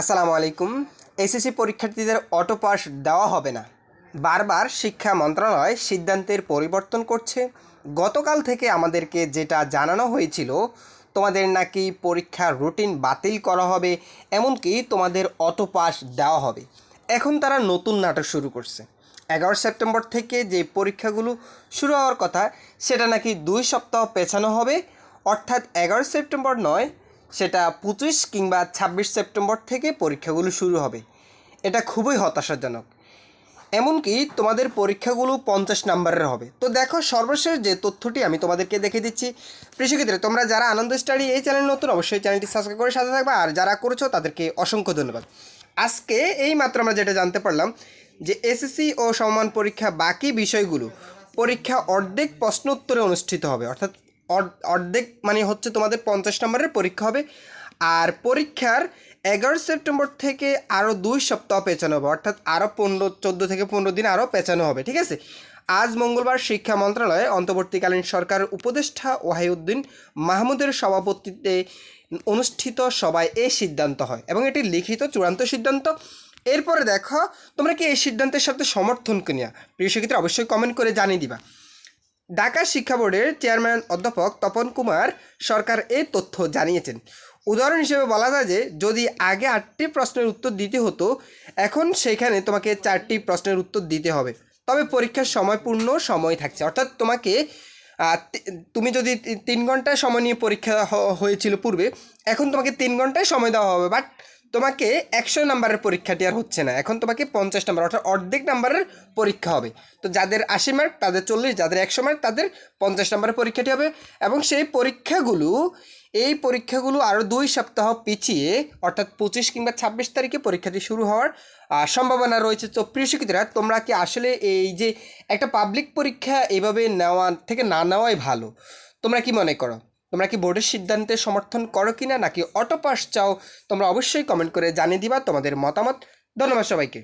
আসসালামু আলাইকুম। এসএসসি পরীক্ষার্থীদের অটো পাস দেওয়া হবে না। বারবার শিক্ষা মন্ত্রণালয় সিদ্ধান্তের পরিবর্তন করছে। গতকাল থেকে আমাদেরকে যেটা জানানো হয়েছিল, তোমাদের নাকি পরীক্ষার রুটিন বাতিল করা হবে, এমনকি তোমাদের অটো পাস দেওয়া হবে। এখন তারা নতুন নাটক শুরু করছে। এগারো সেপ্টেম্বর থেকে যে পরীক্ষাগুলো শুরু হওয়ার কথা, সেটা নাকি দুই সপ্তাহ পেছানো হবে। অর্থাৎ এগারো সেপ্টেম্বর নয় সেটা পঁচিশ কিংবা ছাব্বিশ সেপ্টেম্বর থেকে পরীক্ষাগুলো শুরু হবে। এটা খুবই হতাশাজনক। এমনকি তোমাদের পরীক্ষাগুলো পঞ্চাশ নাম্বারের হবে। তো দেখো, সর্বশেষ যে তথ্যটি আমি তোমাদেরকে দেখে দিচ্ছি, কৃষিক্ষেত্রে তোমরা যারা আনন্দ স্টাডি এই চ্যানেল নতুন, অবশ্যই চ্যানেলটি সাবস্ক্রাইব করে সাথে থাকবে। আর যারা করেছ, তাদেরকে অসংখ্য ধন্যবাদ। আজকে এই মাত্র আমরা যেটা জানতে পারলাম, যে এসএসসি ও সমমান পরীক্ষা বাকি বিষয়গুলো, পরীক্ষা অর্ধেক প্রশ্ন উত্তরে অনুষ্ঠিত হবে। অর্থাৎ অর্ধেক মানে হচ্ছে তোমাদের পঞ্চাশ নম্বরের পরীক্ষা হবে। আর পরীক্ষার এগারো সেপ্টেম্বর থেকে আরও দুই সপ্তাহ পেছানো হবে, অর্থাৎ আরও পনেরো, চোদ্দ থেকে পনেরো দিন আরও পেছানো হবে, ঠিক আছে? আজ মঙ্গলবার শিক্ষা মন্ত্রণালয়ে, অন্তর্বর্তীকালীন সরকার উপদেষ্টা ওয়াহিউদ্দিন মাহমুদের সভাপতিত্বে অনুষ্ঠিত সভায় এই সিদ্ধান্ত হয় এবং এটি লিখিত চূড়ান্ত সিদ্ধান্ত। এরপরে দেখো, তোমরা কি এই সিদ্ধান্তের সাথে সমর্থন কিনা? প্রিয় শিক্ষিতরা অবশ্যই কমেন্ট করে জানিয়ে দিবা। ঢাকা শিক্ষা বোর্ডের চেয়ারম্যান অধ্যাপক তপন কুমার সরকার এই তথ্য জানিয়েছেন। উদাহরণ হিসেবে বলা যায় যে, যদি আগে আটটি প্রশ্নের উত্তর দিতে হতো, এখন সেখানে তোমাকে চারটি প্রশ্নের উত্তর দিতে হবে। তবে পরীক্ষার সময়পূর্ণ সময় থাকছে। অর্থাৎ তোমাকে তুমি যদি তিন ঘন্টায় সময় নিয়ে পরীক্ষা হয়েছিল পূর্বে, এখন তোমাকে তিন ঘন্টায় সময় দেওয়া হবে। বাট তোমাকে একশো নাম্বারের পরীক্ষাটি আর হচ্ছে না। এখন তোমাকে পঞ্চাশ নাম্বার, অর্থাৎ অর্ধেক নাম্বারের পরীক্ষা হবে। তো যাদের আশি মার্ক তাদের চল্লিশ, যাদের একশো মার্ক তাদের পঞ্চাশ নাম্বারের পরীক্ষাটি হবে। এবং সেই পরীক্ষাগুলো, এই পরীক্ষাগুলো আরও দুই সপ্তাহ পিছিয়ে, অর্থাৎ পঁচিশ কিংবা ছাব্বিশ তারিখে পরীক্ষাটি শুরু হওয়ার সম্ভাবনা রয়েছে। তো প্রিয় শিক্ষিতরা তোমরা কি আসলে এই যে একটা পাবলিক পরীক্ষা এভাবে নেওয়া থেকে না নেওয়াই ভালো? তোমরা কি মনে করো? তোমরা কি বোর্ডের সিদ্ধান্তে সমর্থন করো কি না নাকি অটো পাস চাও, তোমরা অবশ্যই কমেন্ট করে জানিয়ে দিবা তোমাদের মতামত। ধন্যবাদ সবাইকে।